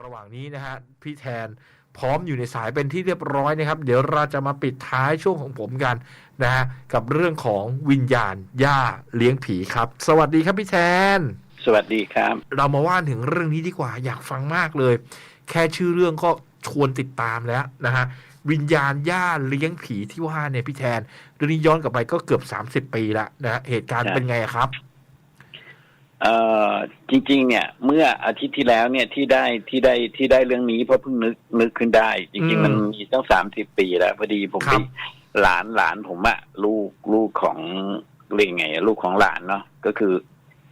ระหว่างนี้นะฮะพี่แทนพร้อมอยู่ในสายเป็นที่เรียบร้อยนะครับ เดี๋ยวเราจะมาปิดท้ายช่วงของผมกันนะฮะกับเรื่องของวิญญาณย่าเลี้ยงผีครับ สวัสดีครับพี่แทนสวัสดีครับ เรามาว่าถึงเรื่องนี้ดีกว่าอยากฟังมากเลย แค่ชื่อเรื่องก็ชวนติดตามแล้วนะฮะวิญญาณย่าเลี้ยงผีที่ว่าเนี่ยพี่แทนเรื่องนี้ย้อนกลับไปก็เกือบ 30 ปีละนะฮะเหตุการณ์ใช่เป็นไงครับ เอ่อจริง ๆ เนี่ย เมื่ออาทิตย์ที่แล้วเนี่ยที่ได้ที่ได้ที่ได้เรื่องนี้เพราะเพิ่งนึกนึกขึ้นได้จอืริงมๆมันมีตั้งสามสิบปีแล้วพอดีผมครัไปบ หลานหลานผมอะลูกลูกของเรียกไงอะลูกของหลานเนาะก็คือ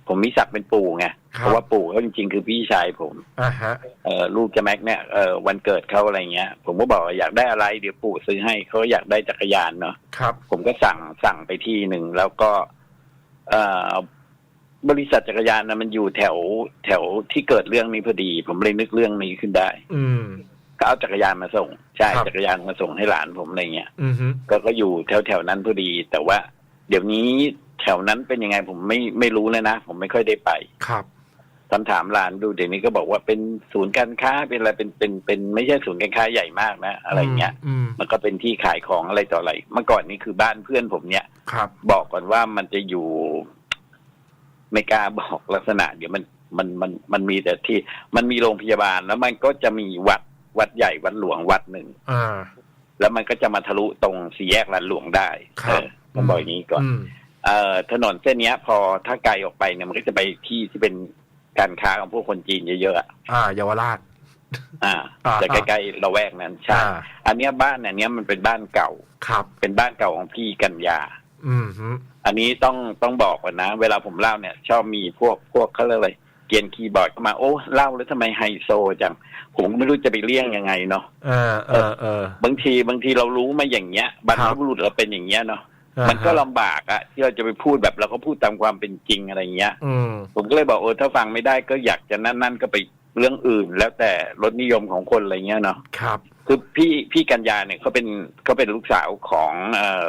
ผมมีศักดิ์เป็นปู่ไงคเพรับราะว่าปู่เขาจริง ๆ คือพี่ชายผมอ่าฮะ เอ่อลูกจะแม็กเนี่ยเอ่อวันเกิดเขาอะไรเงี้ย ผมก็บอกว่าอยากได้อะไรเดี๋ยวปู่ซื้อให้เขาอยากได้จักรยานเนาะ ครับ ผมก็สั่งสั่งไปที่หนึ่งแล้วก็ เอ่อ บริษัทจักรยานนะมันอยู่แถวแถวที่เกิดเรื่องนี้พอดี ผมเลยนึกเรื่องนี้ขึ้นได้ อืม ก็เอาจักรยานมาส่งใช่ครับจักรยานมาส่งให้หลานผมอะไรเงี้ยอือฮึก็ก็อยู่แถวแถวนั้นพอดี แต่ว่า เดี๋ยวนี้แถวนั้นเป็นยังไงผมไม่ไม่รู้เลยนะผมไม่ค่อยได้ไปครับตอนถามหลานดูเดี๋ยวนี้ก็บอกว่าเป็นศูนย์การค้าเป็นอะไรเป็นเป็นเป็นไม่ใช่ศูนย์การค้าใหญ่มากนะ อะไรเงี้ย อืมมันก็เป็นที่ขายของอะไรต่ออะไร เมื่อก่อนนี้คือบ้านเพื่อนผมเนี่ย ครับ บอกก่อนว่ามันจะอยู่ ไม่กล้าบอกลักษณะ เดี๋ยวมันมันมันมันมีแต่ที่ มันมีโรงพยาบาลแล้วมันก็จะมีวัดวัดใหญ่วัดหลวงวัดหนึ่งอ่า แล้วมันก็จะมาทะลุตรงสี่แยกลานหลวงได้ครับเออผมบอกอย่างนี้ก่อนอืมเอ่อถนนเส้นเนี้ย พอถ้าไกลออกไปเนี่ยมันก็จะไปที่ที่เป็นการค้าของพวกคนจีนเยอะๆอะอ่าเยาวราชอ่าอ่าจะใกล้ๆละแวกนั้นใช่อ่าอันเนี้ยบ้านอันเนี้ยมันเป็นบ้านเก่าครับ เป็นบ้านเก่าของพี่กัญญา อืมฮึอันนี้ต้องต้องบอกก่อนนะ เวลาผมเล่าเนี่ย ชอบมีพวกพวกเขาเรียกอะไรเกียนคีย์บอร์ดเข้ามาโอ้เล่าแล้วทำไมไฮโซจัง ผมก็ไม่รู้จะไปเลี่ยงยังไงเนาะเออเออเออบางทีบางทีเรารู้มาอย่างเงี้ยบรรพบุรุษเราเป็นอย่างเงี้ยเนาะอ่าฮะมันก็ลำบากอะที่เราจะไปพูดแบบเราก็พูดตามความเป็นจริงอะไรเงี้ยอืมผมก็เลยบอกเออถ้าฟังไม่ได้ก็อยากจะนั่นนั่นก็ไปเรื่องอื่น แล้วแต่รสนิยมของคนอะไรเงี้ยเนาะครับ คือพี่พี่กัญญาเนี่ยเขาเป็นเขาเป็นลูกสาวของเอ่อ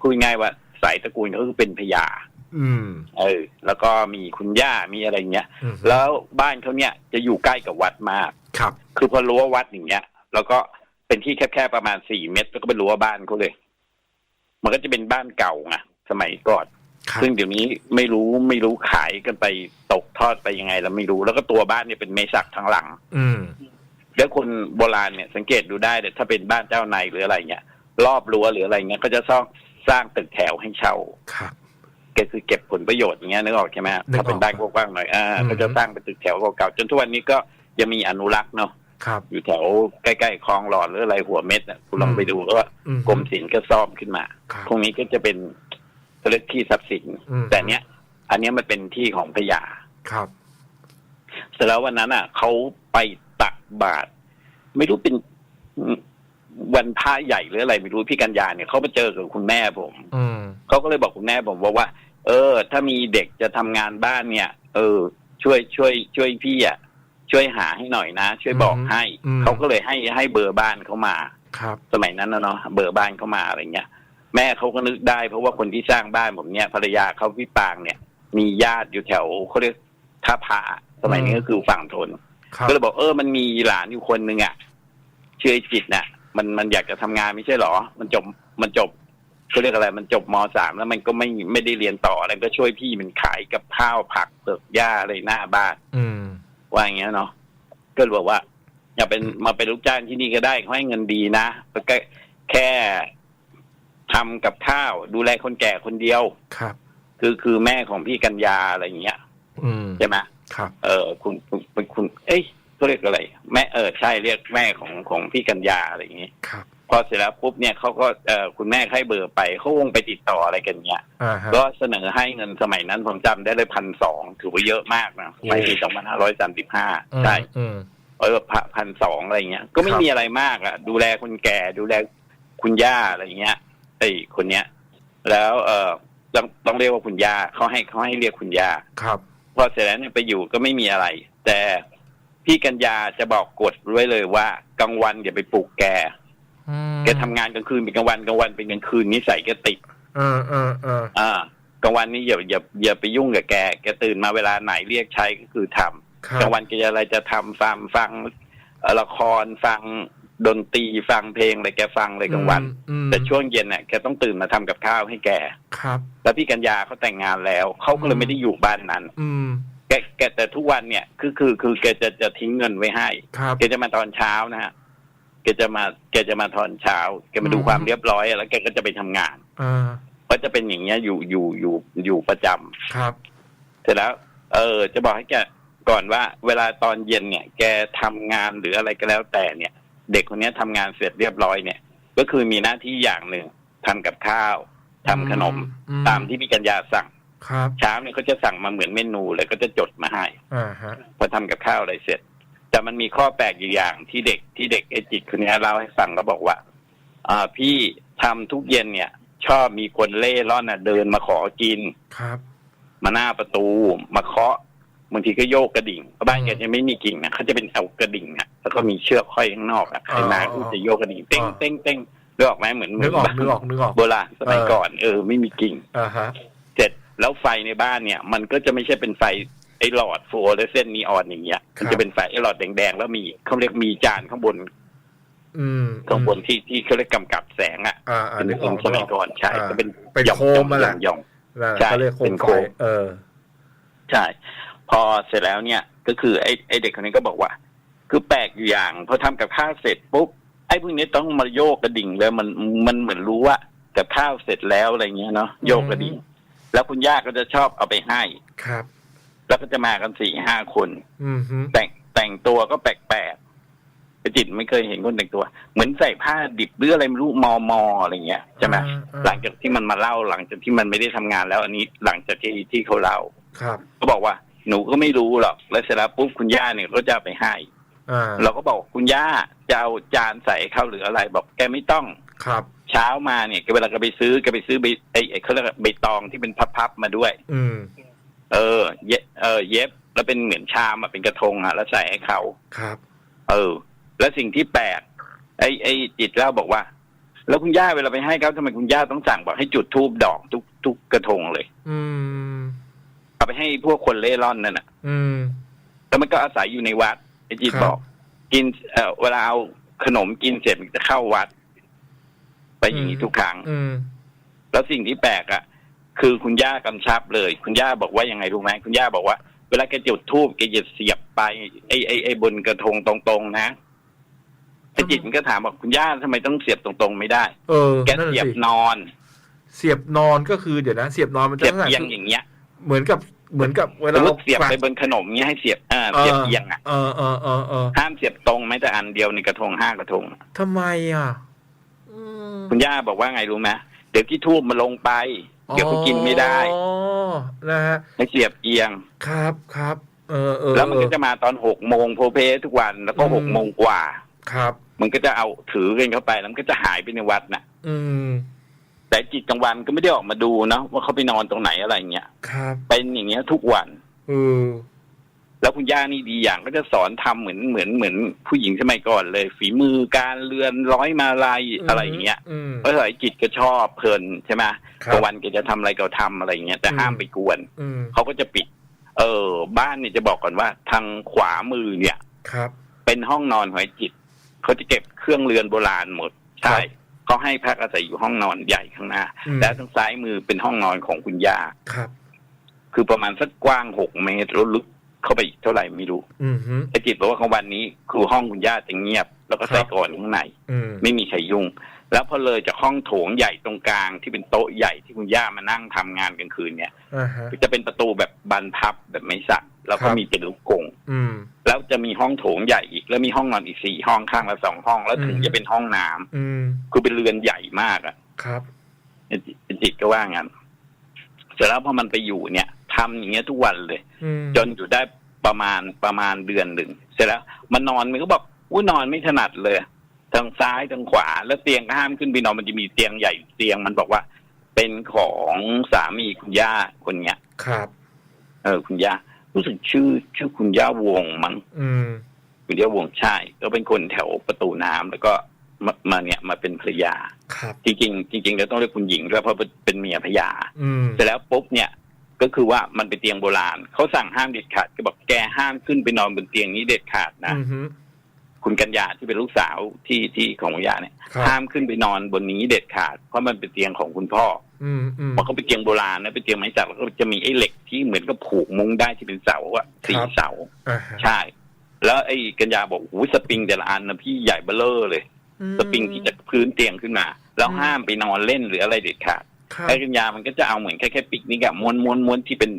พูดง่ายๆว่า สายตระกูลเขาคือเป็นพญาอืม เออ แล้วก็มีคุณย่ามีอะไรเงี้ย อืม แล้วบ้านเขาเนี่ยจะอยู่ใกล้กับวัดมาก ครับ คือพอรั้ววัดอย่างเงี้ย แล้วก็เป็นที่แคบๆประมาณสี่เมตร แล้วก็เป็นรั้วบ้านเขาเลย มันก็จะเป็นบ้านเก่าไงสมัยก่อน ครับ ซึ่งเดี๋ยวนี้ไม่รู้ไม่รู้ขายกันไปตกทอดไปยังไงแล้วไม่รู้ แล้วก็ตัวบ้านเนี่ยเป็นเมสักทั้งหลัง อืม แล้วคนโบราณเนี่ยสังเกตดูได้เลยถ้าเป็นบ้านเจ้านายหรืออะไรเงี้ยรอบรั้วหรืออะไรเงี้ยก็จะสร้าง สร้างตึกแถวให้เช่าครับก็คือเก็บผลประโยชน์อย่างเงี้ยนึกออกใช่ไหมฮะนึกออกถ้าเป็นบ้านกว้างๆหน่อยอ่าอืมก็จะสร้างเป็นตึกแถวเก่าๆจนทุกวันนี้ก็ยังมีอนุรักษ์เนาะครับอยู่แถวใกล้ๆคลองหลอดหรืออะไรหัวเม็ดน่ะคุณลองไปดูแล้วว่าอืมกรมศิลป์ก็ซ่อมขึ้นมาครับพวกนี้ก็จะเป็นเขาเรียกที่ทรัพย์สินอืมแต่เนี้ย อันเนี้ยมันเป็นที่ของพญาครับ เสร็จแล้ววันนั้นอะเขาไปตักบาตรไม่รู้เป็น วันพระใหญ่หรืออะไรไม่รู้พี่กัญญาเนี่ยเขาไปเจอกับคุณแม่ผมอืมเขาก็เลยบอกคุณแม่ผมว่าว่า เออ ถ้ามีเด็กจะทำงานบ้านเนี่ย เออ ช่วยช่วย ช่วยพี่อะช่วยหาให้หน่อยนะ ช่วยบอกอืมให้อืมเขาก็เลยให้ให้เบอร์บ้านเขามาครับ สมัยนั้นนะเนาะเบอร์บ้านเขามาอะไรเงี้ยแม่เขาก็นึกได้เพราะว่าคนที่สร้างบ้านผมเนี่ยภรรยาเขาพี่ปางเนี่ย มีญาติอยู่แถวเขาเรียกท่าพระสมัยนี้ก็คือฝั่งทนครับก็เลยบอกเออมันมีหลานอยู่คนหนึ่งอะชื่อไอ้จิตน่ะ มันมันอยากจะทำงานไม่ใช่หรอ มันจบมันจบเขาเรียกอะไร มันจบมสามแล้วมันก็ไม่ไม่ได้เรียนต่ออะไรก็ช่วยพี่มันขายกับข้าวผักเปลือกหญ้าอะไรหน้าบ้านอืมว่าอย่างเงี้ยเนาะก็เลยบอกว่า อย่าเป็นมาเป็นลูกจ้างที่นี่ก็ได้เขาให้เงินดีนะแล้วก็แค่ทำกับข้าวดูแลคนแก่คนเดียวครับ คือคือแม่ของพี่กัญญาอะไรอย่างเงี้ยอืมใช่ไหมครับ เออคุณคุณคุณคุณเอ้ย เขาเรียกอะไร แม่เออใช่เรียกแม่ของของพี่กัญญาอะไรอย่างงี้ครับพอเสร็จแล้วปุ๊บเนี่ยเขาก็เออคุณแม่ให้เบอร์ไปเขาวงไปติดต่ออะไรกันเงี้ยอ่าฮะก็เสนอให้เงินสมัยนั้นผมจำได้เลยพันสองถือว่าเยอะมากนะสมัยปีสองพันห้าร้อยสามสิบห้าใช่อืมเออพันสองอะไรเงี้ย ก็ไม่ครับมีอะไรมากอะ ดูแลคนแก่ดูแลคุณย่าอะไรเงี้ยไอ้คนเนี้ย แล้วเออต้องต้องเรียกว่าคุณย่าเขาให้เขาให้เรียกคุณย่าครับ พอเสร็จแล้วเนี่ยไปอยู่ก็ไม่มีอะไร แต่ พี่กัญญาจะบอกกฎไว้เลยว่ากลางวันอย่าไปปลุกแกอืมแกทำงานกลางคืนเป็นกลางวันกลางวันเป็นกลางคืนนิสัยแกติด เออเออเอออ่ากลางวันนี้อย่าอย่าอย่าไปยุ่งกับแกแกตื่นมาเวลาไหนเรียกใช้ก็คือทครับกลางวันแกจะอะไรจะทำฟังฟังเอ่อละครฟังดนตรีฟังเพลงอะไรแกฟังเลยกลางวัน อืมแต่ช่วงเย็นเนี่ยแกต้องตื่นมาทำกับข้าวให้แก ครับ แล้วพี่กัญญาเขาแต่งงานแล้วเขาก็เลยอืมไม่ได้อยู่บ้านนั้น อืม แกแกแต่ทุกวันเนี่ยคือคือคือแกจะจะทิ้งเงินไว้ให้ครับแกจะมาตอนเช้านะฮะแกจะมาแกจะมาตอนเช้าแกมาดูอืมความเรียบร้อยแล้วแกก็จะไปทำงานอ่าก็จะเป็นอย่างเงี้ยอยู่อยู่อยู่อยู่ประจำครับ เสร็จแล้ว เออ จะบอกให้แกก่อนว่า เวลาตอนเย็นเนี่ย แกทำงานหรืออะไรก็แล้วแต่เนี่ย เด็กคนเนี้ยทำงานเสร็จเรียบร้อยเนี่ย ก็คือมีหน้าที่อย่างหนึ่งทำกับข้าวทำขนมอืตามที่พี่กัญญาสั่ง ครับเช้าเนี่ยเขาจะสั่งมาเหมือนเมนูเลยก็จะจดมาให้อ่าฮะพอทำกับข้าวอะไรเสร็จ แต่มันมีข้อแปลกอยู่อย่างที่เด็กที่เด็กไอจิตคนนี้เล่าให้ฟังก็บอกว่า อ่าพี่ทำทุกเย็นเนี่ย ชอบมีคนเล่ร่อนน่ะเดินมาขอกินครับ มาหน้าประตูมาเคาะบางทีก็โยกกระดิ่งเพราะบ้านแกจะไม่มีกิ่งนะเขาจะเป็นเอากระดิ่งอะแล้วก็มีเชือกห้อยข้างนอกอะใครมาก็จะโยกกระดิ่งเต้งเต้งเต้งเลือกออกไหมเหมือนเหมืนึอนกออกนึกออกนึกออกโบราณสมัยก่อนเออไม่มีกิ่งอ่าฮะเสร็จ แล้วไฟในบ้านเนี่ย มันก็จะไม่ใช่เป็นไฟไอ้หลอดฟลูออเรสเซนต์นีออนอย่างเงี้ย มันจะเป็นไฟไอ้หลอดแดงๆแล้วมีเขาเรียกมีจานข้างบนอืมข้างบนที่ที่เขาเรียกกำกับแสงอะอ่าอ่าเป็นนึกอขอองกสมัยก่อนใช่าก็เป็นเป็นหย่อมโคมมาแหละหย่อมนะใช่ก็เรียกโคเป็มนไฟโคมเออ ใช่ พอเสร็จแล้วเนี่ย ก็คือไอ้ไอ้เด็กคนนี้ก็บอกว่า คือแปลกอยู่อย่างพอทำกับข้าวเสร็จปุ๊บไอ้พวกนี้ต้องมาโยกกระดิ่งเลยมันมันเหมือนรู้ว่ากับข้าวเสร็จแล้วอะไรเงี้ยเนาะโยกกระดิ่ง แล้วคุณย่าก็จะชอบเอาไปให้ ครับ แล้วก็จะมากันสี่ห้าคน อืมฮึแต่งแต่งตัวก็แปลกๆไอ้จิตไม่เคยเห็นคนแต่งตัว เหมือนใส่ผ้าดิบหรืออะไรไม่รู้มอมออะไรเงี้ยใช่ไหมอ่าอ่า หลังจากที่มันมาเล่าหลังจากที่มันไม่ได้ทำงานแล้ว อันนี้หลังจากที่ที่เขาเล่าครับ ก็บอกว่าหนูก็ไม่รู้หรอกแล้วเสร็จแล้วปุ๊บคุณย่าเนี่ยก็จะเอาไปให้ อ่าเราก็บอกคุณย่าจะเอาจานใส่เข้าหรืออะไร บอกแกไม่ต้อง ครับ เช้ามาเนี่ยแกเวลาแกไปซื้อแกไปซื้อใบไอ้ไอ้เขาเรียกว่าใบตองที่เป็นพับๆมาด้วย อืม เออ เย็บเออเย็บแล้วเป็นเหมือนชามอะเป็นกระทงอะแล้วใส่ให้เขาครับ เออ แล้วสิ่งที่แปลกไอ้ไอ้จิตเล่าบอกว่า แล้วคุณย่าเวลาไปให้เขาทำไมคุณย่าต้องสั่งบอกให้จุดธูปดอกทุกทุกกระทงเลย อืม เอาไปให้พวกคนเล่ร่อนนั่นน่ะ อืม แล้วมันก็อาศัยอยู่ในวัดไอ้จิตครับ บอก กินเอ่อเวลาเอาขนมกินเสร็จมันจะเข้าวัด ไปอย่างนี้ทุกครั้งอืมแล้วสิ่งที่แปลกอะ คือคุณย่ากำชับเลย คุณย่าบอกว่ายังไงรู้ไหมคุณย่าบอกว่า เวลาแกจุดธูปแกจะเสียบไปไอ้ไอ้ไอ้บนกระทงตรงๆนะไอ้จิตมันก็ถามบอกคุณย่าทำไมต้องเสียบตรงๆไม่ได้ เออ แกนั่นเสียน่ะบสินอน เสียบนอนก็คือเดี๋ยวนะเสียบนอนมันจะเสียบลักษณะเอียงอย่างเงี้ย เหมือนกับเหมือนกับเวสลามมเราติเสียบไปบนขนมเงี้ยให้เสียบอ่าเสียบเอียงอะเออเออเออเออห้ามเสียบตรงแม้แต่อันเดียวในกระทงห้ากระทงทำไมอะอืม คุณย่าบอกว่าไงรู้ไหมเดี๋ยวที่ทูบมาลงไป เดี๋ยวเขากินไม่ได้อ๋อนะฮะให้เสียบเอียงครับครับเออเออแล้วมันก็เออจะมาตอนหกโมงโพเพทุกวันแล้วก็อืมหกโมงกว่า ครับ มันก็จะเอาถือกันเข้าไปแล้วมันก็จะหายไปในวัดน่ะ อืมแต่จิตกลางวันก็ไม่ได้ออกมาดูเนาะว่าเขาไปนอนตรงไหนอะไรเงี้ยครับเป็นอย่างเงี้ยทุกวันเออ แล้วคุณย่านี่ดีอย่างก็จะสอนทำเหมือนเหมือนเหมือนผู้หญิงสมัยก่อนเลย ฝีมือการเรือนร้อยมาลายอะไรอย่างเงี้ยอืมเพราะสายจิตก็ชอบเพลินใช่ไหมครักบลางวันแกจะทำอะไรก็ทำอะไรอย่างเงี้ยแต่อืมห้ามไปกวนอืมเขาก็จะปิด เออ บ้านเนี่ยจะบอกก่อนว่า ทางขวามือเนี่ยครับ เป็นห้องนอนหอยจิตเขาจะเก็บเครื่องเรือนโบราณหมดใช่ครับเขาให้พักอาศัยอยู่ห้องนอนใหญ่ข้างหน้าอืมแล้วทางซ้ายมือเป็นห้องนอนของคุณย่าครับ คือประมาณสักกว้างหกเมตรแล้วลึก เข้าไปอีกเท่าไหร่ไม่รู้อืมฮึไอ้จิตบอกว่ากลางวันนี้คือห้องคุณย่าจะเงียบ แล้วก็ใส่ครับก่อนข้างในอืมไม่มีใครยุ่ง แล้วพอเลยจากห้องโถงใหญ่ตรงกลางที่เป็นโต๊ะใหญ่ที่คุณย่ามานั่งทำงานกลางคืนเนี่ย อ่าฮะ จะเป็นประตูแบบบานพับแบบไม่สักแล้วครัก็บ มีเป็นลูกกรงอืม แล้วจะมีห้องโถงใหญ่อีก แล้วมีห้องนอนอีกสี่ห้องข้างละสองห้อง แล้วถึงอืม จะเป็นห้องน้ำอืมคือเป็นเรือนใหญ่มากอะครับไอ้จิไอ้จิตก็ว่างั้นเสร็จแล้วพอมันไปอยู่เนี่ย ทำอย่างเงี้ยทุกวันเลยอืมจนอยู่ได้ประมาณประมาณเดือนหนึ่งเสร็จแล้วมันนอนมันก็บอกอุ้ยนอนไม่ถนัดเลยทางซ้ายทางขวา แล้วเตียงก็ห้ามขึ้นไปนอนมันจะมีเตียงใหญ่เตียงมันบอกว่า เป็นของสามีคุณย่าคนเนี้ยครับ เออคุณย่ารู้สึกชื่อชื่อคุณย่าวงมั้งอืมคุณย่าวงใช่ ก็เป็นคนแถวประตูน้ำแล้วก็มามาเนี่ยมาเป็นภรรยาครับจริงๆจริงๆแล้วต้องเรียกคุณหญิงด้วยเพราะเป็นเมียพระยาอืมเสร็จแล้วปุ๊บเนี่ย ก็คือว่ามันเป็นเตียงโบราณเขาสั่งห้ามเด็ดขาดก็บอกแกห้ามขึ้นไปนอนบนเตียงนี้เด็ดขาดนะอือฮึคุณกัญญาที่เป็นลูกสาวที่ที่ของคุณย่าเนี่ยครับห้ามขึ้นไปนอนบนนี้เด็ดขาด เพราะมันเป็นเตียงของคุณพ่ออืมอืมเพราะเขาเป็นเตียงโบราณนะเป็นเตียงไม้จักรแล้วก็จะมีไอ้เหล็กที่เหมือนกับผูกมุ้งได้ที่เป็นเสาอะสี่ครับเสาอ่าฮะใช่ แล้วไอ้กัญญาบอกโอ้โหสปริงแต่ละอันนะพี่ใหญ่เบ้อเร่อเลยอืมสปริงที่จากพื้นเตียงขึ้นมา แล้วอืมห้ามไปนอนเล่นหรืออะไรเด็ดขาดครับ ไอ้กัญญามันก็จะเอาเหมือนแค่แค่ปิกนิกอะม้วนม้วนม้วนที่เป็น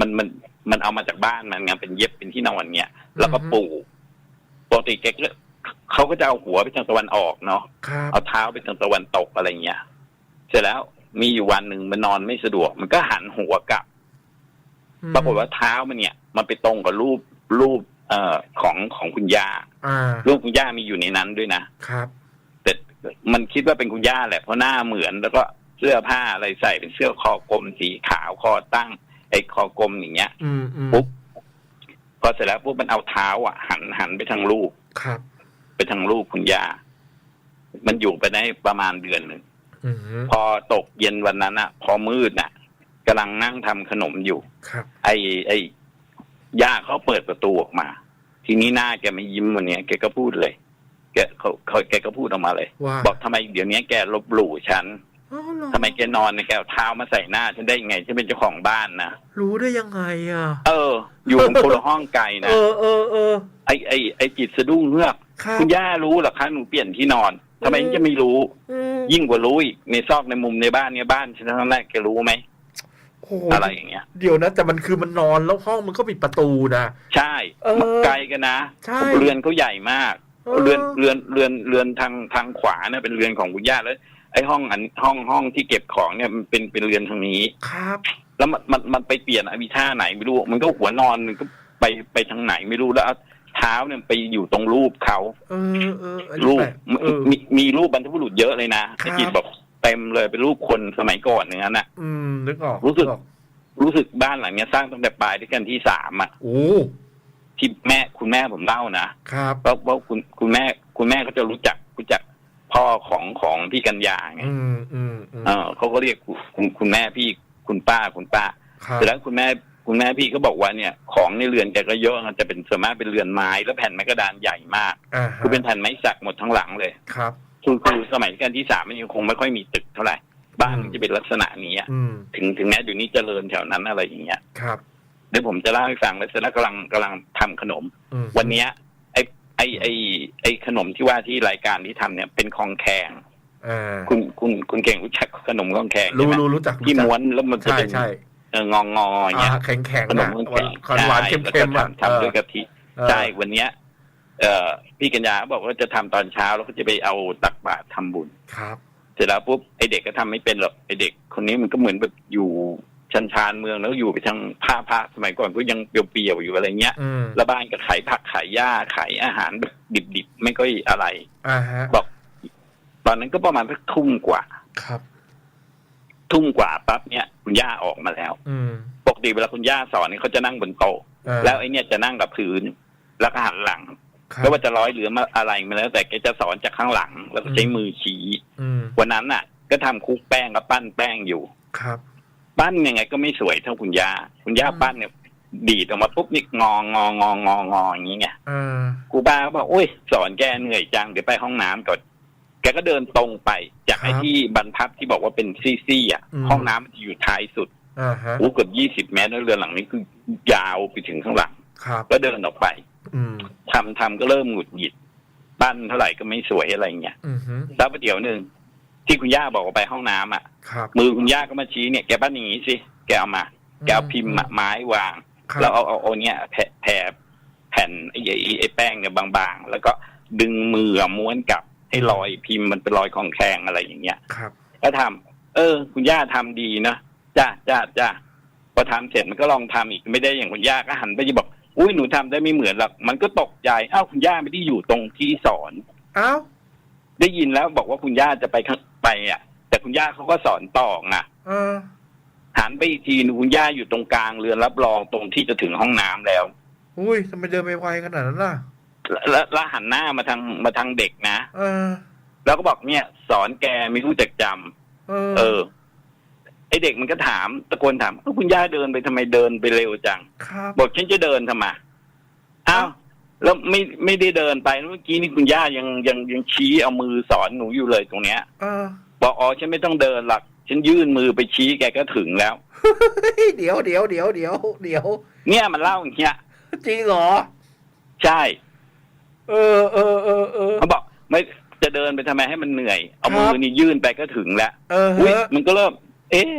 มันมันมันเอามาจากบ้านมันไงเป็นเย็บเป็นที่นอนเนี่ย แล้วก็ปูปกติแกก็เขาก็จะเอาหัวไปทางตะวันออกเนาะครับเอาเท้าไปทางตะวันตกอะไรเงี้ยเสร็จแล้วมีอยู่วันหนึ่งมันนอนไม่สะดวก มันก็หันหัวกลับอืมปรากฏว่าเท้ามันเนี่ย มันไปตรงกับรูปรูป เอ่อของของคุณย่าอ่ารูปคุณย่ามีอยู่ในนั้นด้วยนะครับ แต่มันคิดว่าเป็นคุณย่าแหละเพราะหน้าเหมือนแล้วก็ เสื้อผ้าอะไรใส่เป็นเสื้อคอกลมสีขาวคอตั้ง ไอ้คอกลมอย่างเงี้ยอืมอืมปุ๊บพอเสร็จแล้วปุ๊บมันเอาเท้าอะ หันหันไปทางรูปครับ ไปทางรูปคุณย่ามันอยู่ไปได้ประมาณเดือนหนึ่งอืมพอตกเย็นวันนั้นอะ พอมืดน่ะกำลังนั่งทำขนมอยู่ครับไอ้ไอ้ย่าเขาเปิดประตูออกมา ทีนี้หน้าแกไม่ยิ้มวันเนี้ยแกก็พูดเลย แกเขาเขาแกก็พูดออกมาเลยว่าบอกทำไมเดี๋ยวนี้แกลบหลู่ฉันอ๋อเหรอ ทำไมแกนอนเนี่ยแกเอาเท้ามาใส่หน้า ฉันได้ยังไงฉันเป็นเจ้าของบ้านนะรู้ได้ยังไงอะ เออ อยู่กันคนละห้องไกลเอนะอเออเออไอ้ไอ้ไอ้จิตสะดุ้งเฮือกครับคุณย่ารู้เหรอคะหนูเปลี่ยนที่นอนทำไมอืมจะไม่รู้อืมยิ่งกว่ารู้อีกในซอกในมุมในบ้านเนี่ยบ้านฉันทั้งนั้นแกรู้ไหมโอ้โหอะไรอย่างเงี้ย เดี๋ยวนะ แต่มันคือมันนอนแล้วห้องมันก็ปิดประตูนะใช่เออไกลกันนะใช่เรือนเขาใหญ่มากเรือนเรือนเรือนเรือนทางทางขวาเนี่ยเป็นเรือนของคุณย่าแล้ว ไอ้ห้องอันห้องห้องที่เก็บของเนี่ยมันเป็นเป็นเรือนทางนี้ ครับ แล้วมันมันมันไปเปลี่ยนอวิท่าไหนไม่รู้ มันก็หัวนอนมันก็ไปไปทางไหนไม่รู้แล้วเอาเท้าเนี่ยไปอยู่ตรงรูปเขาเออเอออันนี้รูปแปลกมีเออ มีมีรูปบรรพบุรุษเยอะเลยนะครับ ไอ้กิจบอกเต็มเลยเป็นรูปคนสมัยก่อนอย่างนั้นน่ะ อืมนึกออกรู้สึก นึออรู้สึกบ้านหลังเนี้ยสร้างตั้งแต่ปลายด้วยกันที่สามอะโอ้ที่แม่คุณแม่ผมเล่านะครับ เพราะเพราะคุณคุณแม่คุณแม่เขาจะรู้จักรู้จัก พ่อของของพี่กัญญาไงอืมอืมอืมเออเขาก็เรียกคุณคุณคุณแม่พี่คุณป้าคุณป้าครับเสร็จแล้วคุณแม่คุณแม่พี่ก็บอกว่าเนี่ย ของในเรือนแกก็เยอะนะจะเป็นส่วนมากเป็นเรือนไม้แล้วแผ่นไม้กระดานใหญ่มากอ่าฮะคือเป็นแผ่นไม้สักหมดทั้งหลังเลยครับคือคือสมัยรัชกาลที่สามมันยังคงไม่ค่อยมีตึกเท่าไหร่บ้านมันจะเป็นลักษณะนี้อะอืมถึงถึงแม้เดี๋ยวนี้เจริญแถวนั้นอะไรอย่างเงี้ยครับเดี๋ยวผมจะเล่าให้ฟังแล้วเสร็จแล้วกำลังกำลังทำขนมอืมวันเนี้ย ไอไอไอไอขนมที่ว่าที่รายการที่ทำเนี่ยเป็นคองแขงอ่าคุณคุณคุณเก่งรู้จักขนมคองแขงรู้ใช่ไหมรู้รู้จักที่รู้จักม้วนแล้วมันจะใช่เป็นใช่เอององอๆอย่างเงี้ยอ่าแข็งแข็งขนมนะคองหแขวานงขวานหวานใช่เค็มแล้วเค็ก็มอะทำทำด้วยกะทิเออใช่วันเนี้ยเอ่อพี่กัญญาบอกว่าจะทำตอนเช้าแล้วก็จะไปเอาตักบาตรทำบุญครับ เสร็จแล้วปุ๊บไอเด็กก็ทำไม่เป็นหรอกไอเด็กคนนี้มันก็เหมือนแบบอยู่ ชันชานเมืองแล้วอยู่ไปทางผ้าผ้าสมัยก่อนก็ยังเปรียวๆอยู่อะไรเงี้ยอืมแล้วบ้านก็ขายผักขายหญ้าขายอาหารแบบดิบๆไม่ค่อยอะไรอ่าฮะบอก ตอนนั้นก็ประมาณสักทุ่มกว่า ครับ ทุ่มกว่าปั๊บเนี่ยคุณย่าออกมาแล้ว อืมปกติเวลาคุณย่าสอนเนี่ยเขาจะนั่งบนโต๊ะอ่าแล้วไอเนี่ยจะนั่งกับพื้น แล้วก็หันหลังครับไม่ว่าจะร้อยเหลือมาอะไรมาแล้ว แต่แกจะสอนจากข้างหลังแล้วก็ใช้มือชี้อืมวันนั้นน่ะ ก็ทำคลุกแป้งกับปั้นแป้งอยู่ครับ ปั้นยังไงก็ไม่สวยเท่าคุณย่าคุณย่าอืมปั้นเนี่ยดีดออกมาปุ๊บนี่งององององออย่างนี้ไงอ่าครูบาก็บอกโอ้ยสอนแกเหนื่อยจังเดี๋ยวไปห้องน้ำก่อนแกก็เดินตรงไป จากไอ้ที่บรรพับที่บอกว่าเป็นซี่ๆอะ ห้องน้ำมันจะอยู่ท้ายสุดอ่าฮะโอ้เกือบยี่สิบเมตรแล้วเรือนหลังนี้คือยาวไปถึงข้างหลังครับก็เดินออกไปอืมทำทำก็เริ่มหงุดหงิดปั้นเท่าไหร่ก็ไม่สวยอะไรเงี้ยอืมฮึแล้วประเดี๋ยวหนึ่ง ที่คุณย่าบอกว่าไปห้องน้ำอะ ครับ มือคุณย่าก็มาชี้เนี่ยแกปั้นอย่างนี้สิแกเอามา แกเอาพิมพ์ไม้วาง ครับ แล้วเอาเอาเอาเนี่ยแผ่แผ่แผ่นไอ้ไอ้ไอ้แป้งเนี่ยบางๆ แล้วก็ดึงมือม้วนกลับให้รอยพิมพ์มันเป็นรอยของแข็งอะไรอย่างเงี้ย ครับ ก็ทำเออ คุณย่าทำดีนะจ้าจ้าจ้าพอทำเสร็จมันก็ลองทำอีกไม่ได้อย่างคุณย่าก็หันไปบอก อุ้ยหนูทำได้ไม่เหมือนหรอกมันก็ตกใจอ้าวคุณย่าไม่ได้อยู่ตรงที่สอน เอ้า ได้ยินแล้วบอกว่าคุณย่าจะไปข้าง ไปอะ แต่คุณย่าเขาก็สอนต่อไงเออหันไปอีกทีหนึ่งคุณย่าอยู่ตรงกลางเรือนรับรองตรงที่จะถึงห้องน้ำแล้ว อุ้ยทำไมเดินไปไวขนาดนั้นล่ะแล้วแล้วแล้วหันหน้ามาทางมาทางเด็กนะเออ แล้วก็บอกเนี่ย สอนแกไม่รู้จักจำ เออ เออ ไอเด็กมันก็ถามตะโกนถามเอ้าคุณย่าเดินไปทำไมเดินไปเร็วจัง ครับ บอกฉันจะเดินทำไมอ้าว แล้วไม่ไม่ได้เดินไปเมื่อกี้นี่คุณย่ายังยังยังชี้เอามือสอนหนูอยู่เลยตรงเนี้ยเออบอกอ๋อฉันไม่ต้องเดินหรอกฉันยื่นมือไปชี้แกก็ถึงแล้วเฮ้ยเดี๋ยวเดี๋ยวเดี๋ยวเดี๋ยวเดี๋ยวเนี่ยมันเล่าอย่างเงี้ยจริงเหรอ ใช่ เออเออเออเออเขาบอกไม่จะเดินไปทำไมให้มันเหนื่อย เอาครับมือนี่ยื่นไปก็ถึงแล้วเอออุ้ยฮะมันก็เริ่ม เอ๊ะ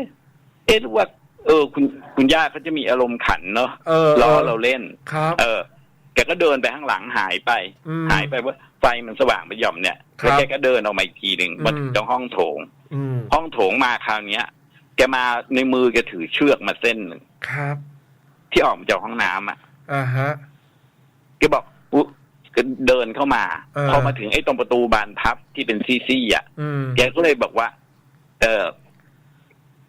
เอ๊ะหรือว่า เออ คุณคุณย่าเขาจะมีอารมณ์ขันเนาะเออล้อเราเล่นครับเออ แกก็เดินไปข้างหลังหายไปอืมหายไปว่าไฟมันสว่างไปหย่อมเนี่ยครับแล้วแกก็เดินออกมาอีกทีหนึ่งอืมมาถึงตรงห้องโถงอืมห้องโถงมาคราวเนี้ย แกมาในมือแกถือเชือกมาเส้นหนึ่งครับ ที่ออกมาจากห้องน้ำอะอ่าฮะแกบอกอุ๊ยก็เดินเข้ามาเออพอมาถึงไอ้ตรงประตูบานพับที่เป็นซี่ๆอะอืมแกก็เลยบอกว่า เออ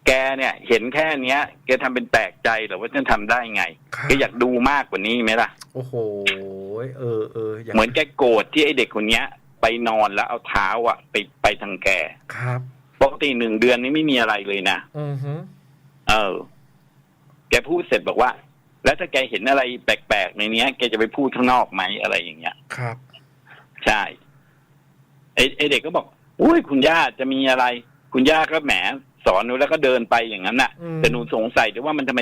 แกเนี่ย เห็นแค่เนี้ย แกทำเป็นแปลกใจเหรือว่าจะทำได้ไงครับแกอยากดูมากกว่านี้ไหมล่ะ โอ้โหเออเอออยากเหมือนแกโกรธที่ไอ้เด็กคนเนี้ย ไปนอนแล้วเอาเท้าอะ ไปไปทางแกครับปกติหนึ่งเดือนนี้ไม่มีอะไรเลยนะอือฮึเออ แกพูดเสร็จบอกว่า แล้วถ้าแกเห็นอะไรแปลกๆในเนี้ยแกจะไปพูดข้างนอกไหมอะไรอย่างเงี้ย ครับ ใช่ไอ้ไอเด็กก็บอกอุ้ยคุณย่าจะมีอะไร คุณย่าก็แหม สอนหนูแล้วก็เดินไปอย่างนั้นน่ะ อืม แต่หนูสงสัยด้วยว่ามันทำไม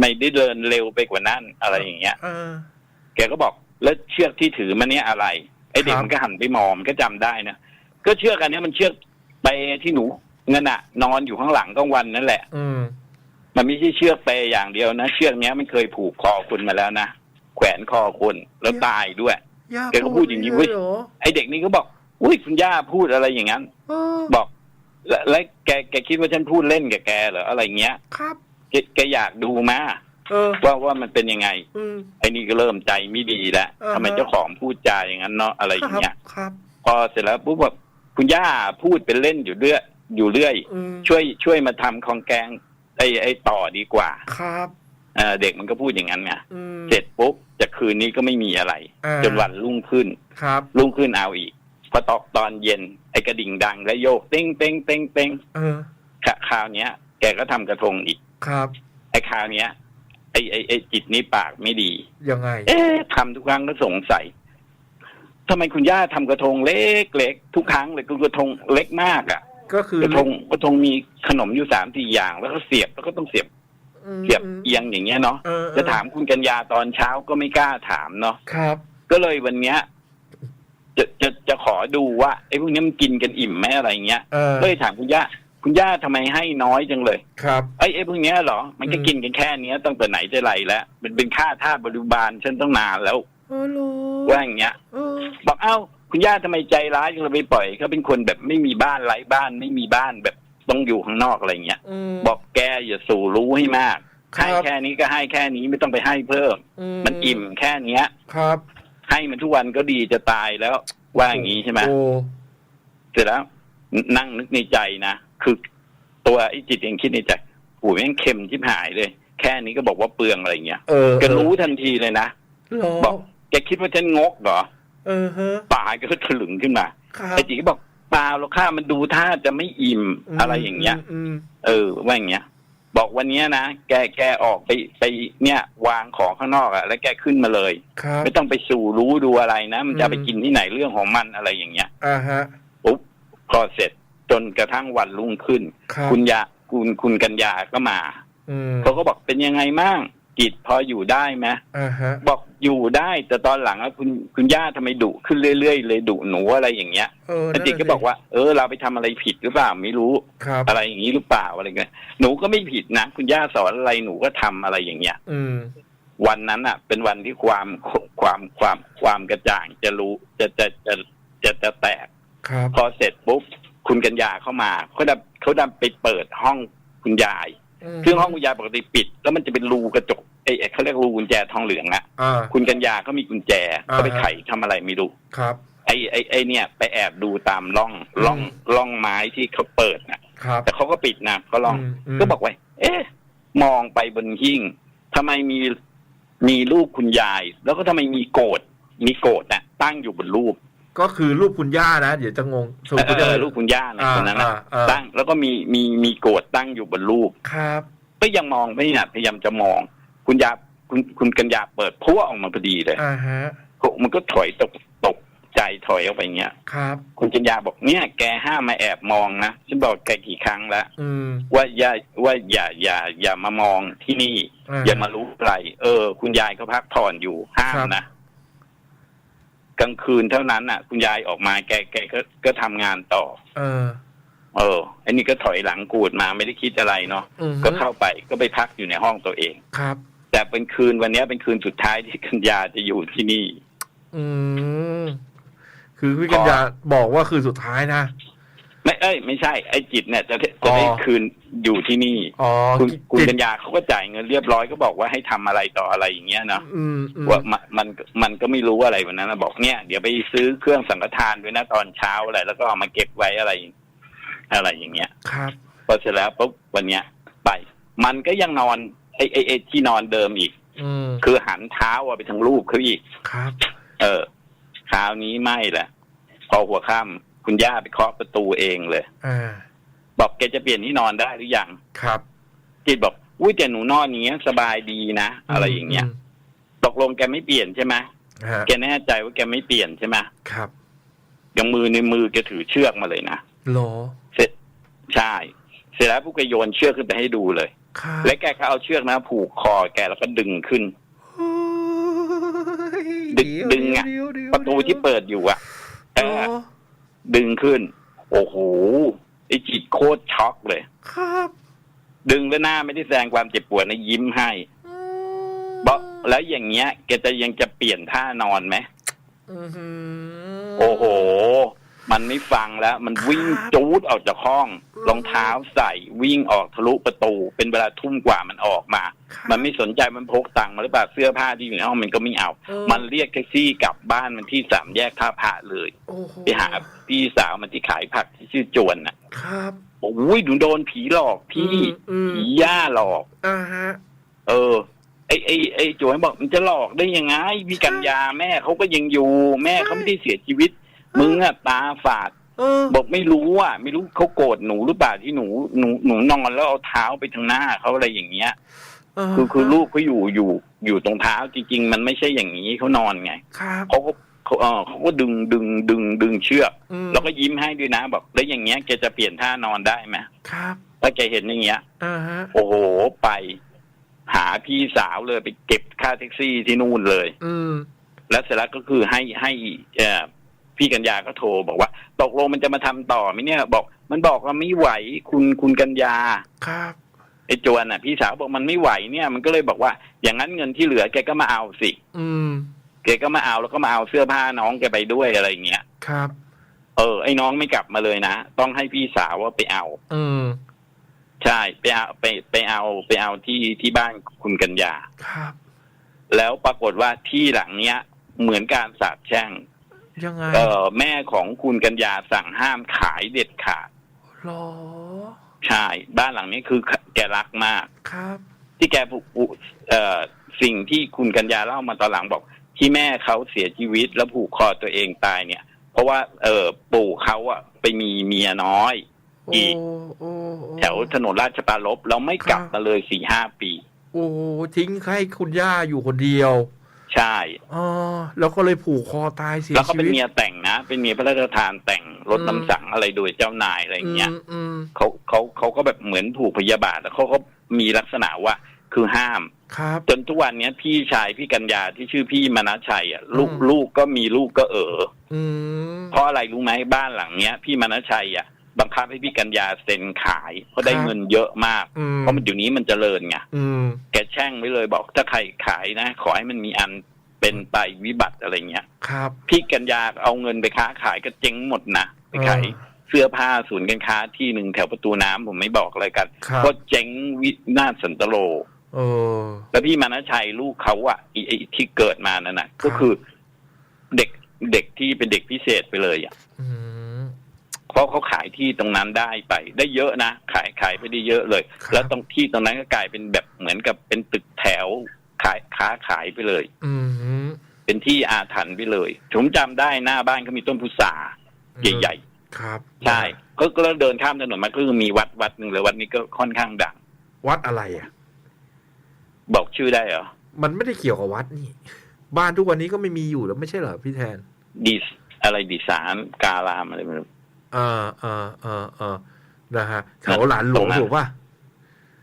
ไม่ได้เดินเร็วไปกว่านั้นอะไรอย่างเงี้ยเออแกก็บอกแล้วเชือกที่ถือมันเนี่ยอะไรไอเด็กครับ มันก็หันไปมองมันก็จำได้นะก็เชือกอันเนี้ยมันเชือกไปที่หนูนั่นน่ะ นอนอยู่ข้างหลังกลางวันนั่นแหละ อืม มันไม่ใช่เชือกเปย์อย่างเดียวนะเชือกเนี้ยมันเคยผูกคอคุณมาแล้วนะแขวนคอคุณแล้วตายด้วย ย่าแกก็พูดอย่างนี้เว้ยลเหรอไอเด็กนี่ก็บอกอุ้ยคุณย่าพูดอะไรอย่างนั้นเออบอก แล้วแล้วแกแกคิดว่าฉันพูดเล่นกับแกเหรออะไรเงี้ยครับ แกแกอยากดูมาเออ ว่าว่ามันเป็นยังไงอืม ไอ้นี่ก็เริ่มใจไม่ดีแล้วอ่าฮะ ทำไมเจ้าของพูดจาอย่างนั้นเนาะอะไรอย่างเงี้ย ครับ พอเสร็จแล้วปุ๊บแบบคุณย่าพูดเป็นเล่นอยู่เรื่อยอยู่เรื่อย อืมช่วยช่วยมาทำของแกงไอ้ไอ้ต่อดีกว่าครับ เออเด็กมันก็พูดอย่างนั้นไงอืมเสร็จปุ๊บจากคืนนี้ก็ไม่มีอะไร อ่าจนวันรุ่งขึ้น ครับ รุ่งขึ้นเอาอีกพ อตอกตอนเย็น ไอ้กระดิ่งดัง และโยกเต้งเต้งเต้งเต้งเออคคราวเนี้ย แกก็ทำกระทงอีกครับ ไอ้คราวเนี้ยไอ้ไอ้ไอ้จิตนี้ปากไม่ดียังไง เอ๊ะทำทุกครั้งก็สงสัยทำไมคุณย่าทำกระทงเล็กเล็กทุกครั้งเลยคือกระทงเล็กมากอะ่ะ ก็คือกระทงกระทงมีขนมอยู่สามสี่อย่าง แล้วก็เสียบแล้วก็ต้องเสียบอืมเสียบเอียงอย่างเงี้ยเนาะเออเออจะถามคุณกัญญาตอนเช้าก็ไม่กล้าถามเนาะครับ ก็เลยวันเนี้ยจะจะจะ ขอดูว่าไอ้พวกนี้มันกินกันอิ่มไหมอะไรเงี้ยเออก็เลยถามคุณย่าคุณย่าทำไมให้น้อยจังเลย ครับไอ้ไอ้พวกเนี้ยเหรอ มันก็อืมกินกันแค่เนี้ยตั้งแต่ไหนแต่ไรแล้ว มันเป็นค่าท่าสบริบาลฉันต้องนานแล้วเออรู้ว่าอย่างเงี้ยเออบอกเอ้า คุณย่าทำไมใจร้ายจังเลยไปปล่อยเขาเป็นคนแบบไม่มีบ้านไร้บ้านไม่มีบ้านแบบต้องอยู่ข้างนอกอะไรเงี้ยอืมบอกแกอย่าสู่รู้ให้มากครับให้แค่นี้ก็ให้แค่นี้ไม่ต้องไปให้เพิ่ม มันอิ่มแค่เนี้ยครับ ให้มันทุกวันก็ดีจะตายแล้ว ว่าอย่างนี้ใช่ไหมโอ้เสร็จแล้วนนั่งนึกในใจนะ คือตัวไอ้จิตเองคิดในใจโอ้ยแม่งเค็มชิบหายเลย แค่นี้ก็บอกว่าเปลืองอะไรเงี้ยเออแก็รู้ทันทีเลยนะเหรอบอกแกคิดว่าฉันงกเหรอเออฮะปากก็ถลึงขึ้นมาครับไอ้จิตก็บอกเปล่าหรอกข้ามันดูท่าจะไม่อิ่มอะไรอย่างเงี้ยอืมเออว่าอย่างเงี้ย บอกวันเนี้ยนะแกแกออกไปไปเนี่ยวางของข้างนอกอะแล้วแกขึ้นมาเลย ครับไม่ต้องไปสู่รู้ดูอะไรนะ มันจะอืมไปกินที่ไหนเรื่องของมันอะไรอย่างเงี้ยอ่าฮะปุ๊บพอเสร็จจนกระทั่งวันรุ่งขึ้น ครับคุณยาคุณคุณกัญญาก็มาอืมเขาก็บอกเป็นยังไงมั่ง กิจพออยู่ได้ไหมอ่าฮะ บอกอยู่ได้แต่ตอนหลังอะคุณคุณย่าทำไมดุขึ้นเรื่อยๆ เลยดุหนูอะไรอย่างเงี้ยเออแต่จิตก็บอกว่าเออเราไปทำอะไรผิดหรือเปล่าไม่รู้ ครับ อะไรอย่างนี้หรือเปล่าอะไรเงี้ยหนูก็ไม่ผิดนะ คุณย่าสอนอะไรหนูก็ทำอะไรอย่างเงี้ย อืม วันนั้นอะ เป็นวันที่ความความความความกระจ่างจะรู้จะจะจะจะจะแตก ครับ พอเสร็จปุ๊บคุณกัญญาเข้ามาเขาดับเขาดับไปเปิดห้องคุณยายม ซึ่งห้องคุณยายปกติปิด แล้วมันจะเป็นรูกระจกเอ้ยเขาเรียกรูกุญแจทองเหลืองอะอ่า คุณกัญญาก็มีกุญแจอ่า ก็ไปไขทำอะไรไม่รู้ครับ ไอ้ไอ้ไอ้เนี่ย ไปแอบดูตามร่องร่องอืมร่องไม้ที่เขาเปิดนะครับ แต่เขาก็ปิดนะเขาลองมก็บอกไว้ เอ๊ะ มองไปบนหิ้งทำไมมีมีรูปคุณยาย แล้วก็ทำไมมีโกดมีโกดน่ะ ตั้งอยู่บนรูป ก็คือรูปคุณย่านะ เดี๋ยวจะงงสรุปคุณเอย่าอลูกคุณย่าในอ่าคนนั้นนะอ่าอ่าตั้งแล้วก็มีมีมีโกรธตั้งอยู่บนรูปครับ ก็ยังมองไม่หนักพยายามจะมอง คุณยาคุณคุณกัญญาเปิดพัวออกมาพอดีเลยอ่าฮะมันก็ถอยตกตกใจถอยออกไปอย่างเงี้ยครับ คุณกัญญาบอกเนี่ย แกห้ามมาแอบมองนะฉันบอกแกกี่ครั้งแล้วอืมว่าอย่าว่าอย่าอย่าอย่ามามองที่นี่อ่าอย่ามารู้อะไรเออ คุณยายเขาพักผ่อนอยู่ห้ามครับนะ กลางคืนเท่านั้นน่ะ คุณยายออกมาแกแกก็ก็ทำงานต่อ เออ เอออันนี้ก็ถอยหลังกูดมาไม่ได้คิดอะไรเนาะอืมก็เข้าไปก็ไปพักอยู่ในห้องตัวเอง ครับ แต่เป็นคืนวันเนี้ยเป็นคืนสุดท้ายที่กัญญาจะอยู่ที่นี่ อืมคือพี่กัญญาบอกว่าคือสุดท้ายนะ ไม่เอ้ย ไม่ใช่ไอ้จิตเนี่ยจะได้อ๋จะอได้คืนอยู่ที่นี่อ๋อคุณคุณจิตกัญญาเขาก็จ่ายเงินเรียบร้อยก็บอกว่าให้ทำอะไรต่ออะไรอย่างเงี้ยเนาะอืมอืมว่ามันมันมันก็ไม่รู้อะไรวันนั้นนะบอกเนี่ยเดี๋ยวไปซื้อเครื่องสังฆทานด้วยนะตอนเช้าอะไรแล้วก็เอามาเก็บไว้อะไร อะไรอย่างเงี้ย ครับพอเสร็จแล้วปุ๊บวันเนี้ยไป มันก็ยังนอนไอ้ไอ้ไอ้ที่นอนเดิมอีกอืมคือหันเท้าอะไปทางรูปเขาอีกครับ เออคราวนี้ไม่แหละพอหัวค่ำ คุณย่าไปเคาะประตูเองเลยอ่าบอกแกจะเปลี่ยนที่นอนได้หรือยังครับจิตบอกอุ้ยแต่หนูนอนอย่างเงี้ยสบายดีนะอะไรอย่างเงี้ยตกลงแกไม่เปลี่ยนใช่ไหมฮะแกแน่ใจว่าแกไม่เปลี่ยนใช่ไหมครับยังมือในมือแกถือเชือกมาเลยนะโหลเสร็จใช่ เสร็จแล้วพวกแกโยนเชือกขึ้นไปให้ดูเลยครับและแกก็เอาเชือกนะผูกคอแกแล้วก็ดึงขึ้นโอ้ยดึงเยวดึงอะเดี๋ยวเดี๋ยวประตูที่เปิดอยู่อะเอโอ้อ ดึงขึ้น โอ้โหไอจิตโคตรช็อกเลย ครับ ดึงแล้วหน้าไม่ได้แสดงความเจ็บปวดนะยิ้มให้อืมบอกแล้วอย่างเงี้ยแกจะยังจะเปลี่ยนท่านอนไหมอื้อหือโอ้โห มันไม่ฟังแล้ว มันวิ่งครับจูดออกจากห้องอืมรองเท้าใส่วิ่งออกทะลุประตู เป็นเวลาทุ่มกว่ามันออกมาครับมันไม่สนใจมันพกตังค์มาหรือเปล่าเสื้อผ้าที่อยู่ในห้องมันก็ไม่เอาเออมันเรียกแท็กซี่กลับบ้านมันที่สามแยกท่าพระเลยโอ้โหไปหาพี่สาวมันที่ขายผักที่ชื่อจวนน่ะ ครับโอ้ยหนูโดนผีหลอกพี่อืมผีย่าหลอกอ่าฮะ เออไอไอไอจวนบอกมันจะหลอกได้ยังไงพี่กัญญาแม่เขาก็ยังอยู่ แม่เขาไม่ได้เสียชีวิต มึงอะตาฝาดเออบอกไม่รู้อะ ไม่รู้เขาโกรธหนูหรือเปล่าที่หนูหนูหนูนอนแล้วเอาเท้าไปทางหน้าเขาอะไรอย่างเงี้ยเคือคือลูกเขาอยู่อยู่อยู่ตรงเท้าจริง ๆ มันไม่ใช่อย่างนี้เขานอนไงครับเขาก็เขาเออเขาก็ดึงดึงดึงดึงเชือกอืมแล้วก็ยิ้มให้ด้วยนะบอกแล้วอย่างเงี้ยแกจะเปลี่ยนท่านอนได้ไหมครับถ้าแกเห็นอย่างเงี้ยอ่าฮะโอ้โหไป หาพี่สาวเลยไปเก็บค่าแท็กซี่ที่นู่นเลย อืมแล้วเสร็จแล้วก็คือให้ให้เอ่อ พี่กัญญาก็โทรบอกว่า ตกลงมันจะมาทำต่อไหมเนี่ย บอก มันบอกว่าไม่ไหวคุณคุณกัญญาครับไอ้จวนน่ะ พี่สาวบอกมันไม่ไหวเนี่ย มันก็เลยบอกว่า อย่างนั้นเงินที่เหลือแกก็มาเอาสิ อืมแกก็มาเอาแล้วก็มาเอาเสื้อผ้าน้องแกไปด้วยอะไรอย่างเงี้ยครับ เออ ไอ้น้องไม่กลับมาเลยนะต้องให้พี่สาวว่าไปเอา อืมใช่ไปเอาไปไปเอาไปเอาที่ที่บ้านคุณกัญญาครับ แล้วปรากฏว่าที่หลังเนี้ยเหมือนการสาบแช่ง ยังไงเออแม่ของคุณกัญญาสั่งห้ามขายเด็ดขาดหรอใช่บ้านหลังนี้คือแกรักมากครับ ที่แกผูกผูกเอ่อสิ่งที่คุณกัญญาเล่ามาตอนหลังบอก ที่แม่เขาเสียชีวิตแล้วผูกคอตัวเองตายเนี่ย เพราะว่า เออปู่เขาอะไปมีเมียน้อยโอ้อีกโอ้โอ้แถวถนนราชปรารภแล้วไม่กลับมาเลยสี่ห้าปี โอ้ทิ้งให้คุณย่าอยู่คนเดียว ใช่อ๋อแล้วก็เลยผูกคอตายเสียแล้วเขาชีเป็นวิต เมียแต่งนะ เป็นเมียพระราชทานแต่งรถอืม น้ำสังอะไรโดยเจ้านายอะไรอย่างเงี้ยอืมอืมเขาเขาเขาก็แบบเหมือนถูกพยาบาทแล้วเขาก็มีลักษณะว่าคือห้าม ครับ จนทุกวันเนี้ยพี่ชายพี่กัญญาที่ชื่อพี่มณชัยอะลูกอืม ลูกก็มีลูกก็เออ อืมเพราะอะไรรู้ไหมบ้านหลังเนี้ย พี่มณชัยอะ บังคับให้พี่กัญญาเซ็นขาย เพราะได้ครับเงินเยอะมากอืมเพราะมันเดี๋ยวนี้มันเจริญไงอืมแกแช่งไว้เลยบอกถ้าใครขายนะ ขอให้มันมีอันเป็นไปวิบัติอะไรเงี้ย ครับ พี่กัญญาเอาเงินไปค้าขายก็เจ๊งหมดนะไปขายอ่าเสื้อผ้าศูนย์การค้าที่หนึ่งแถวประตูน้ำผมไม่บอกอะไรกันครับก็เจ๊งวินาศสันตโลเออแล้วพี่มานะชัยลูกเขาอะไอ้ไอ้ที่เกิดมานั่นน่ะครับก็คือเด็กเด็กที่เป็นเด็กพิเศษไปเลยอะอืม เพราะเขาขายที่ตรงนั้นได้ไป ได้เยอะนะ ขายขายไปได้เยอะเลย ครับ แล้วตรงที่ตรงนั้นก็กลายเป็นแบบเหมือนกับเป็นตึกแถวขายค้าขายไปเลย อืมเป็นที่อาถรรพ์ไปเลยผมจำได้หน้าบ้านเขามีต้นพุทราใหญ่ครับๆใช่ก็ก็เดินข้ามถนนมาก็คือมีวัดวัดหนึ่งเลยวัดนี้ก็ค่อนข้างดัง วัดอะไรอะ บอกชื่อได้เหรอมันไม่ได้เกี่ยวกับวัดนี่ บ้านทุกวันนี้ก็ไม่มีอยู่แล้วไม่ใช่เหรอพี่แทน ดีสอะไรดีสารการามอะไรไม่รู้เออเออเออเออนะฮะแถวหลานหลวงตรงนั้นถูกป่ะ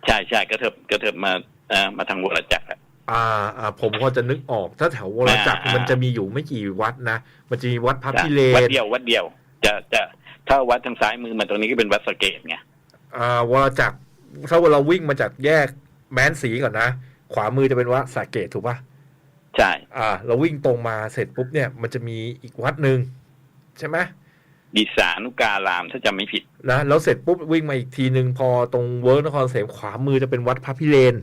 ใช่ใช่กระเถิบกระเถิบมาเอ่อมาทางวรจักรอะอ่าอ่าผมพอจะนึกออก ถ้าแถววรจักรอ่ามัมันจะมีอยู่ไม่กี่วัดนะมันจะมีวัดพระพิเรวัดนเดียววัดเดียว จะจะถ้าวัดทางซ้ายมือมาตรงนี้ก็เป็นวัดสะเกตไงอ่าวรจักรถ้าเราวิ่งมาจากแยกแม้นสีก่อนนะขวามือจะเป็นวัดสาเกตถูกป่ะใช่อ่า เราวิ่งตรงมาเสร็จปุ๊บเนี่ย มันจะมีอีกวัดหนึ่งใช่ไหม ดีสานุการามถ้าจำไม่ผิดนะแล้วเสร็จปุ๊บวิ่งมาอีกทีหนึ่งพอตรงเวิร์กนครเสมขวามือจะเป็นวัดพระพิเรน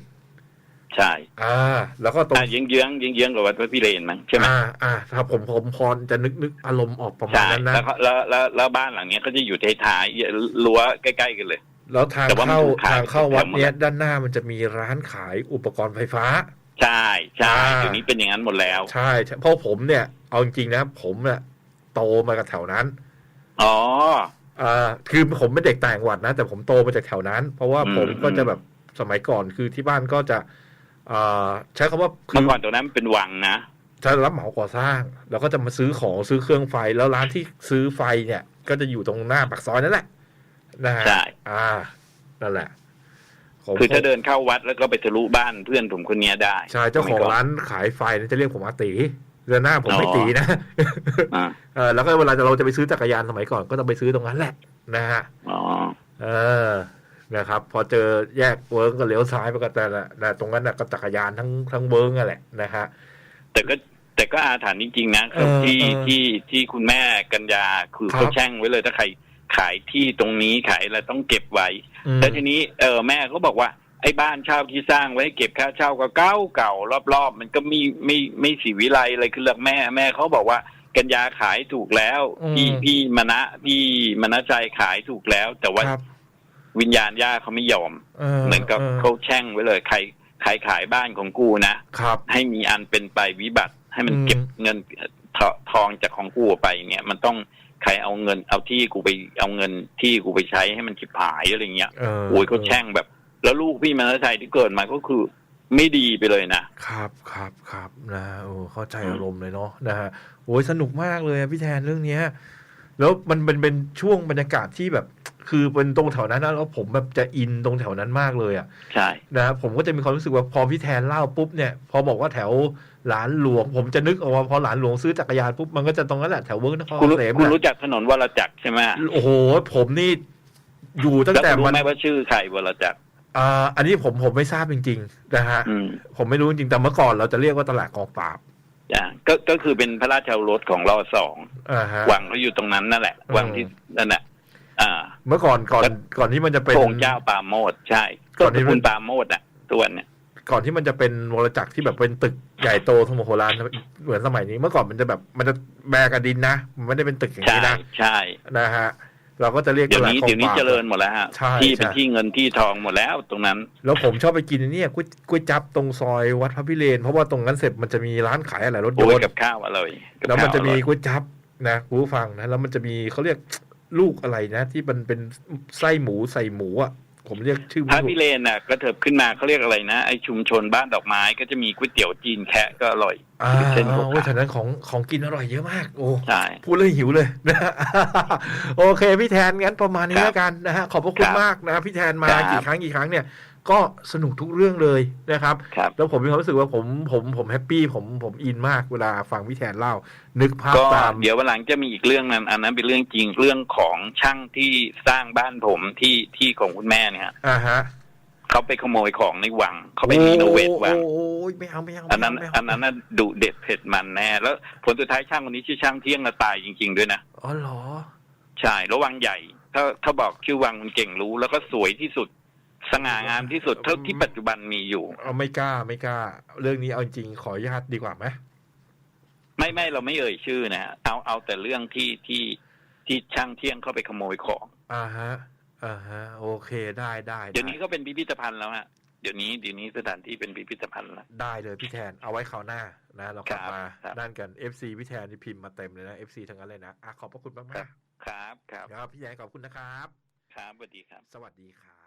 ใช่ อ่า แล้วก็ตรงอ่าเยื้องเยื้องเยื้องเยื้องกับวัดพระพิเรนมั้งใช่ไหมอ่าอ่าถ้าผมผมพอจะนึกนึกอารมณ์ออกประมาณใช่นั้นนะแล้วก็แล้วแล้วแล้วบ้านหลังเนี้ยก็จะอยู่ท้ายๆรั้วใกล้ๆกันเลย แล้วทางแต่ว่ามันเข้าถูกขายทางเข้าวัดเนี้ยแถมหมดด้านหน้ามันจะมีร้านขายอุปกรณ์ไฟฟ้า ใช่ใช่อ่าเดี๋ยวนี้เป็นอย่างนั้นหมดแล้ว ใช่ใช่เพราะผมเนี่ยเอาจริงๆนะผมเนี่ยโตมากับแถวนั้น อ๋ออ่าคือผมเป็นเด็กต่างจังหวัดนะ แต่ผมโตมาจากแถวนั้น เพราะว่าอืมผมก็จะอืมแบบสมัยก่อนคือที่บ้านก็จะอ่าใช้คำว่าคืเมื่ออก่อนตรงนั้นเป็นวังนะจะรับเหมาก่อสร้าง แล้วก็จะมาซื้อของซื้อเครื่องไฟแล้วร้านที่ซื้อไฟเนี่ย ก็จะอยู่ตรงหน้าปากซอยนั่นแหละนะฮะใช่อ่านั่นแหละผมคือถ้าเดินเข้าวัดแล้วก็ไปทะลุบ้านเพื่อนผมคนเนี้ยได้ ใช่ เจ้าของร้านขายไฟเนี่ยจะเรียกผมอาตี เดือนหน้าผมไม่อ๋อตีนะอ่าเออแล้วก็เวลาเราจะไปซื้อจักรยานสมัยก่อนก็ต้องไปซื้อตรงนั้นแหละนะฮะอ๋อเออนะครับ พอเจอแยกเวิร์กก็เลี้ยวซ้ายไปก็แต่ละนะตรงนั้นน่ะก็จักรยานทั้งทั้งเวิร์กนั่นแหละนะฮะแต่ก็แต่ก็อาถรรพ์จริงๆนะเออที่เออที่ที่คุณแม่กัญญาคือครับเขาแช่งไว้เลยถ้าใครขายที่ตรงนี้ขายอะไรต้องเก็บไว้อืมแล้วทีนี้เออแม่เขาบอกว่า ไอ้บ้านเช่าที่สร้างไว้เก็บค่าเช่าก็เก่าเก่ารอบๆ มันก็มีไม่ไม่สีวิไลอะไรคือเลือกแม่แม่เขาบอกว่ากัญญาขายถูกแล้วพี่พี่มณะพี่มณชัยขายถูกแล้ว แต่ว่าครับวิญญาณย่าเขาไม่ยอมเออเหมือนกับเออเขาแช่งไว้เลย ใครใครขายบ้านของกูนะครับ ให้มีอันเป็นไปวิบัติให้มันอืมเก็บเงินทอทองจากของกูไปเนี่ยมันต้องใครเอาเงินเอาที่กูไปเอาเงินที่กูไปใช้ให้มันฉิบหายอะไรเงี้ยเออโอ้ยเขาแช่งแบบ แล้วลูกพี่มณชัยที่เกิดมาก็คือไม่ดีไปเลยนะครับครับครับนะโอ้เข้าใจอืมอารมณ์เลยเนาะนะฮะโอ้ยสนุกมากเลยอะพี่แทนเรื่องเนี้ย แล้วมันเป็นเป็นช่วงบรรยากาศที่แบบ คือเป็นตรงแถวนั้นนะแล้วผมแบบจะอินตรงแถวนั้นมากเลยอะใช่นะผมก็จะมีความรู้สึกว่าพอพี่แทนเล่าปุ๊บเนี่ย พอบอกว่าแถวหลานหลวง ผมจะนึกออกว่าพอหลานหลวงซื้อจักรยานปุ๊บมันก็จะตรงนั้นแหละแถวเวิร์กนครคุณรู้เกษมคุณน่ะรู้จักถนนวรจักรใช่ไหมโอ้โหผมนี่อยู่ตั้งแล้วแต่คุณรู้มันไหมว่าชื่อใครวรจักร อ่าอันนี้ผมผมไม่ทราบจริง ๆ นะฮะอืมผมไม่รู้จริงๆแต่เมื่อก่อนเราจะเรียกว่าตลาดกองปราบอ่าก็ก็คือเป็นพระราชโอรสของรอสองอ่าฮะวังเขาอยู่ตรงนั้นนั่นแหละอืมวังที่นั่นแหละอ่าเมื่อก่อนก่อนก่อนที่มันจะเป็นพระองค์เจ้าปราโมดใช่ก่ก็อนที่คุณปราโมดอะตัวนเนี่ยก่อนที่มันจะเป็นวรจักรที่แบบเป็นตึกใหญ่โตทมโหฬารเหมือนสมัยนี้ เมื่อก่อนมันจะแบบมันจะแบกกับดินนะมันไม่ได้เป็นตึกอย่างใช่นี้นะใช่นะฮะ เราก็จะเรียกเดี๋ยวตลาดนี้กองเดี๋ยวนี้ปราบเจริญหมดแล้วฮะใช่ที่เป็นใช่ที่เงินที่ทองหมดแล้วตรงนั้น แล้วผมชอบไปกินไอ้เนี่ยก๋วยก๋วยจับตรงซอยวัดพระพิเรนเพราะว่าตรงนั้นเสร็จมันจะมีร้านขายอะไรรถยโอ้ยนต์กับข้าวอร่อยกับแล้วมันข้าจะมีอร่อยก๋วยจับนะคุณผู้ฟังนะแล้วมันจะมีเขาเรียกลูกอะไรนะ ที่มันเป็นไส้หมูใส่หมูอะ ผมเรียกชื่อพไม่ระถูพิกเรนน่ะก็เถิบขึ้นมาเขาเรียกอะไรนะไอชุมชนบ้านดอกไม้ก็จะมีก๋วยเตี๋ยวจีนแคะก็อร่อยอ่าเส้นขาวโอ้ยแถวนั้นของของกินอร่อยเยอะมาก โอ้ใช่พูดเลยหิวเลยนะโอเคพี่แทนงั้นประมาณนี้ครับแล้วกันนะฮะขอบพระคุณครับมากนะพี่แทนมาครับกี่ครั้งกี่ครั้งเนี่ย ก็สนุกทุกเรื่องเลยนะครับครับแล้วผมมีความรู้สึกว่าผมผมผมแฮปปี้ผมผมอินมากเวลาฟังพี่แทนเล่า นึกภาพก็ตาม เดี๋ยววันหลังจะมีอีกเรื่องนั้น อันนั้นเป็นเรื่องจริงเรื่องของช่างที่สร้างบ้านผมที่ที่ของคุณแม่เนี่ยฮะอ่าฮะเขาไปขโมยของในวัง เขาไปรีโนเวทวังโอ้ยไม่เอาไม่เอาอันนั้นไม่เาอันนั้นน่ะดุเด็ดเผ็ดมันแน่แล้วผลสุดท้ายช่างคนนี้ชื่อช่างเที่ยงก็ตายจริง ๆ ด้วยนะอ๋อเหรอใช่แล้ววังใหญ่ถ้าถ้าบอกชื่อวังมันเก่งรู้แล้วก็สวยที่สุด สง่างามที่สุดเท่าที่ปัจจุบันมีอยู่ เอาไม่กล้าไม่กล้า เรื่องนี้เอาจริงขออนุญาตดีกว่าไหมไม่ไม่เราไม่เอ่ยชื่อนะฮะเอาเอาแต่เรื่องที่ที่ที่ช่างเที่ยงเข้าไปขโมยของอ่าฮะอ่าฮะโอเคได้ได้เดี๋ยวนี้ไก็เป็นพิพิธภัณฑ์แล้วฮะเดี๋ยวนี้เดี๋ยวนี้สถานที่เป็นพิพิธภัณฑ์แล้วได้เลยพี่แทนเอาไว้คราวหน้านะ เรากลับครับมาครับนั่นกัน FC พี่แทนนี่พิมพ์มาเต็มเลยนะ FC ทั้งนั้นเลยนะอะขอบพระคุณมากครัมากบครับ ครับครับพี่แทนขอบคุณนะครับ ครับสวัสดีครับ สวัสดีครับ